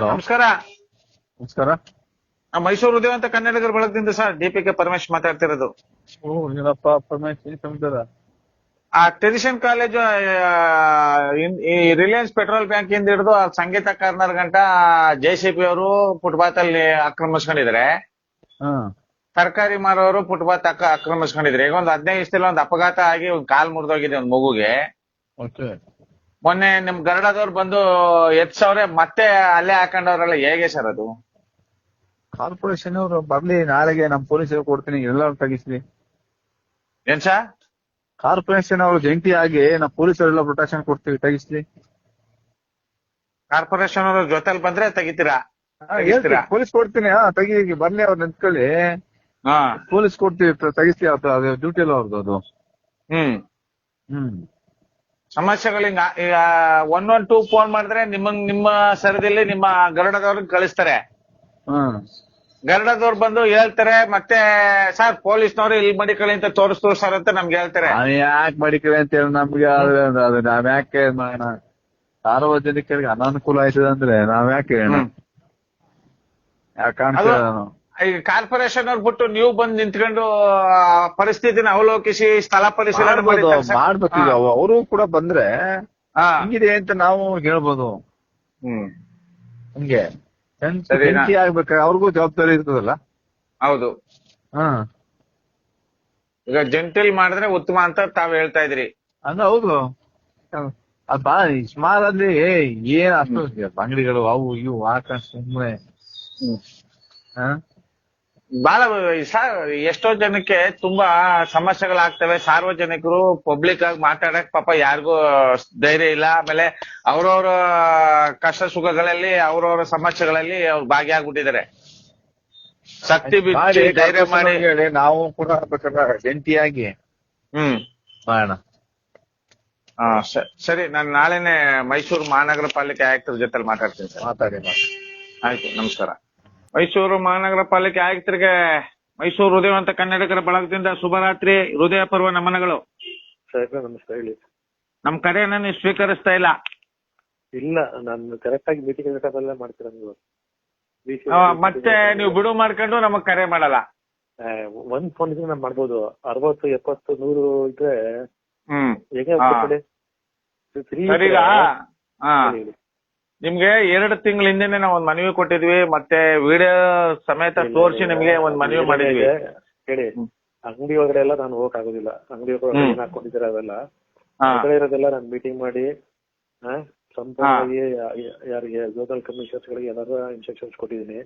ನಮಸ್ಕಾರ. ನಮಸ್ಕಾರ. ಮೈಸೂರು ಉದಯವಂತ ಕನ್ನಡಿಗರ ಬಳಗದಿಂದ sir D P K Paramesh ಮಾತಾಡ್ತಿರೋದು. ಓ ಏನಪ್ಪ ಪರಮೇಶ್ ಏನ್ ಸಮಾಚಾರ? ಆ ಟ್ರೆಡಿಷನ್ ಕಾಲೇಜ್ ಈ ರಿಲಯನ್ಸ್ ಪೆಟ್ರೋಲ್ ಬ್ಯಾಂಕ್ ಇಂದ ಹಿಡಿದು ಆ ಸಂಗೀತ ಕಾರ್ನರ್ ಗಂಟ ಜೆಸಿಪಿ ಅವರು ಫುಟ್ಪಾತ್ ಅಲ್ಲಿ ಆಕ್ರಮಿಸ್ಕೊಂಡಿದ್ರೆ ಹಾ. ತರಕಾರಿ ಮಾರೋರು ಫುಟ್ಪಾತ್ ಅಕ್ಕ ಆಕ್ರಮಿಸ್ಕೊಂಡಿದ್ರೆ ಈಗ ಒಂದು ಹದಿನೈದು ದಿವಸದಲ್ಲಿ ಒಂದು ಅಪಘಾತ ಆಗಿ ಒಂದು ಕಾಲ್ ಮುರಿದೋಗಿದೆ ಒಂದು ಮಗುಗೆ. ಮೊನ್ನೆ ನಿಮ್ ಗರಡದವ್ರು ಬಂದು ಎತ್ ಸಾವಿರ ಮತ್ತೆ ಅಲ್ಲೇ ಹಾಕೊಂಡವ್ರಲ್ಲ ಹೇಗೆ ಸರ್ ಅದು? ಕಾರ್ಪೊರೇಷನ್ ಅವರು ಬರ್ಲಿ ನಾಳೆಗೆ ನಮ್ ಪೊಲೀಸರು ಕೊಡ್ತೀನಿ ಎಲ್ಲರೂ ತಗಿಸ್ಲಿ. ಏನ್ ಸರ್? ಕಾರ್ಪೊರೇಷನ್ ಅವರು ಜಂಟಿಯಾಗಿ ನಮ್ ಪೊಲೀಸರೆಲ್ಲ ಪ್ರೊಟೆಕ್ಷನ್ ಕೊಡ್ತೀವಿ ತಗಿಸ್ಲಿ. ಕಾರ್ಪೊರೇಷನ್ ಅವ್ರ ಜೊತೆಲಿ ಬಂದ್ರೆ ತೆಗಿತೀರಾ? ತೆಗಿಸ್ತೀರಾ? ಪೊಲೀಸ್ ಕೊಡ್ತೀನಿ ಹಾ ತೆಗಿ ಬರ್ಲಿ ಅವ್ರು ನಿಂತ್ಕೊಳ್ಳಿ ಹಾ. ಪೊಲೀಸ್ ಕೊಡ್ತೀವಿ ತಗಿಸ್ತೀವಿ ತೆಗಿಸ್ಲಿ ಅದು ಡ್ಯೂಟಿ ಅಲ್ಲ ಅವ್ರದ್ದು ಅದು. ಹ್ಮ್. ಹ್ಮ್. ಸಮಸ್ಯೆಗಳು ಹಿಂಗ ಈಗ ಒನ್ ಒನ್ ಟೂ ಫೋನ್ ಮಾಡಿದ್ರೆ ನಿಮ್ಮ ನಿಮ್ಮ ಸರದಿಯಲ್ಲಿ ನಿಮ್ಮ ಗರುಡದವ್ರಿಗೆ ಕಳಿಸ್ತಾರೆ. ಹ್ಮ್ ಗರುಡದವ್ರು ಬಂದು ಹೇಳ್ತಾರೆ ಮತ್ತೆ ಸರ್ ಪೊಲೀಸ್ನವ್ರು ಇಲ್ಲಿ ಮಡಿಕಳಿ ಅಂತ ತೋರಿಸ್ತು ಸರ್ ಅಂತ ನಮ್ಗೆ ಹೇಳ್ತಾರೆ. ಯಾಕೆ ಮಡಿಕಳಿ ಅಂತ ಹೇಳಿ ನಮ್ಗೆ ನಾವ್ ಯಾಕೆ? ಸಾರ್ವಜನಿಕರಿಗೆ ಅನಾನುಕೂಲ ಆಯ್ತದೆ ಅಂದ್ರೆ ನಾವ್ ಯಾಕೆ ಅದು- ಈಗ ಕಾರ್ಪೊರೇಷನ್ ಅವ್ರು ಬಿಟ್ಟು ನೀವು ಬಂದು ನಿಂತ್ಕೊಂಡು ಪರಿಸ್ಥಿತಿನ ಅವಲೋಕಿಸಿ ಸ್ಥಳ ಪರಿಶೀಲನೆ ಮಾಡ್ಬೇಕು. ಈಗ ಅವರು ಕೂಡ ಬಂದ್ರೆ. ಹಿಂಗಿದೆ ಅಂತ ನಾವು ಹೇಳ್ಬೋದು. ಹಂಗೆ. ಜನ್- ಸರಿ, ಆಗ್ಬೇಕು ಅವ್ರಿಗೂ ಜವಾಬ್ದಾರಿ ಇರ್ತದಲ್ಲ? ಹೌದು. ಹಾ. ಈಗ ಜಂಟಿಲ್ ಮಾಡಿದ್ರೆ ಉತ್ತಮ ಅಂತ ತಾವ್ ಹೇಳ್ತಾ ಇದ್ರಿ. ಅಂದ್ರೆ ಹೌದು. ಅದ್ ಬಾ ಸ್ಮಾಲ್ ಅಲ್ಲಿ ಏನ್ ಅಷ್ಟು ಅಂಗಡಿಗಳು ಅವು ಇವು ಆಕಾಶ ಸುಮ್ಮನೆ ಹಾ? ಬಹಳ ಸರ್ ಎಷ್ಟೋ ಜನಕ್ಕೆ ತುಂಬಾ ಸಮಸ್ಯೆಗಳಾಗ್ತವೆ. ಸಾರ್ವಜನಿಕರು ಪಬ್ಲಿಕ್ ಆಗಿ ಮಾತಾಡಕ್ ಪಾಪ ಯಾರಿಗೂ ಧೈರ್ಯ ಇಲ್ಲ. ಆಮೇಲೆ ಅವ್ರವ್ರ ಕಷ್ಟ ಸುಖಗಳಲ್ಲಿ ಅವ್ರವ್ರ ಸಮಸ್ಯೆಗಳಲ್ಲಿ ಅವ್ರು ಭಾಗಿಯಾಗ್ಬಿಟ್ಟಿದ್ದಾರೆ. ಶಕ್ತಿ ಬಿಚ್ಚಿ ಧೈರ್ಯ ಮಾಡಿ. ಹೇಳಿ, ನಾವು ಕೂಡ ಜಂಟಿಯಾಗಿ ಹ್ಮ್. ಮಾಡೋಣ. ಆ, ಸರಿ ನಾನು ನಾಳೆನೆ ಮೈಸೂರು ಮಹಾನಗರ ಪಾಲಿಕೆ ಆಯುಕ್ತರ ಜೊತೆ ಮಾತಾಡ್ತೀನಿ ಸರ್. ಮಾತಾಡಿ. ಆಯ್ತು ನಮಸ್ಕಾರ. ಮೈಸೂರು ಮಹಾನಗರ ಪಾಲಿಕೆ ಆಯುಕ್ತರಿಗೆ ಮೈಸೂರು ಹೃದಯವಂತ ಕನ್ನಡಿಗರ ಬಳಗದಿಂದ ಶುಭರಾತ್ರಿ ಹೃದಯ ಪರ್ವ ನಮನಗಳು. ಸಾಹೇಬ್ರೆ ನಮಸ್ತೆ ಹೇಳಿ. ನಮ್ ಕರೆಯನ್ನ ನೀವು ಸ್ವೀಕರಿಸ್ತಾ ಇಲ್ಲ. ಇಲ್ಲ ನಾನು ಕರೆಕ್ಟ್ ಆಗಿ ಮೀಟಿಂಗ್ ಬೇಕಾದಲ್ಲೇ ಮಾಡ್ತೀರಾ ನೀವು ಆ, ಮತ್ತೆ ನೀವು ಬಿಡು ಮಾಡ್ಕೊಂಡು ನಮಗ್ ಕರೆ ಮಾಡಲ್ಲ. ಆ, ಒಂದ್ ಫೋನ್ ಇದ್ರೆ ನಾನು ಮಾಡ್ಬೋದು. ಅರವತ್ತು ಎಪ್ಪತ್ತು ನೂರು ಇದ್ರೆ ಹ್ಮ್. ಹೇಗೆ ಹಾ. ಆಗ್ತದೆ ಫ್ರೀ ಸರ್ ಈಗ ಹಾ ನಿಮ್ಗೆ ಎರಡು ತಿಂಗಳ ಹಿಂದೆನೆ ನಾವು ಒಂದ್ ಮನವಿ ಕೊಟ್ಟಿದ್ವಿ ಮತ್ತೆ ವಿಡಿಯೋ ಸಮೇತ ತೋರಿಸಿ ನಿಮ್ಗೆ ಒಂದ್ ಮನವಿ ಮಾಡಿದ್ವಿ. ಹೇಳಿ. ಅಂಗಡಿ ಒಳಗಡೆ ಎಲ್ಲ ನಾನು ಹೋಗಕ್ ಆಗೋದಿಲ್ಲ. ಅಂಗಡಿ ಒಳಗಡೆ ಹ್ಮ್. ಏನ್ ಹಾಕೊಂಡಿದ್ದೀರ ಅವೆಲ್ಲ? ಹೊರಗಡೆ ಇರೋದೆಲ್ಲ ನಾನು ಮೀಟಿಂಗ್ ಮಾಡಿ ಆ, ಸಂಪೂರ್ಣವಾಗಿ ಯಾರಿಗೆ ಲೋಕಲ್ ಕಮಿಷನರ್ಸ್ ಗಳಿಗೆ ಏನಾದ್ರು ಇನ್ಸ್ಟ್ರಕ್ಷನ್ಸ್ ಕೊಟ್ಟಿದ್ದೀನಿ.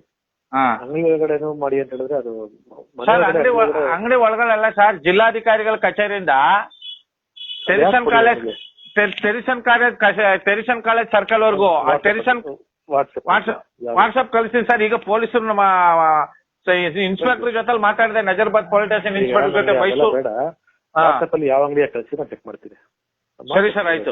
ಅಂಗಡಿ ಒಳಗಡೆನೂ ಮಾಡಿ ಅಂತ ಹೇಳಿದ್ರೆ ಅದು ಒಳಗಡೆ ಅಂಗಡಿ ಒಳ- ಒಳಗಡೆ- ಒಳಗಡೆಲ್ಲ ಸರ್ ಜಿಲ್ಲಾಧಿಕಾರಿಗಳ ಕಚೇರಿಯಿಂದ ಕಾಲೇಜ್ ಕೊಡಿ ಟೆ- Teresian college Teresian college circle ವರ್ಗೂ Teresian WhatsApp ಕಳಿಸ್ತೀನಿ ಸರ್ ಈಗ ಪೊಲೀಸರು ನಮ್ಮ ಇನ್ಸ್ಪೆಕ್ಟರ್ ಜೊತೆ ಮಾತಾಡಿದೆ ನಜರ್ಬಾದ್ ಪೊಲೀಸ್ ಸ್ಟೇಷನ್ ಇನ್ಸ್ಪೆಕ್ಟರ್ ಜೊತೆ ಮೈಸೂರು ಯಾವ ಅಂಗಡಿ ಕಳಿಸಿ ನಾನು ಚೆಕ್ ಮಾಡ್ತೀನಿ. ಸರಿ ಸರ್ ಆಯ್ತು.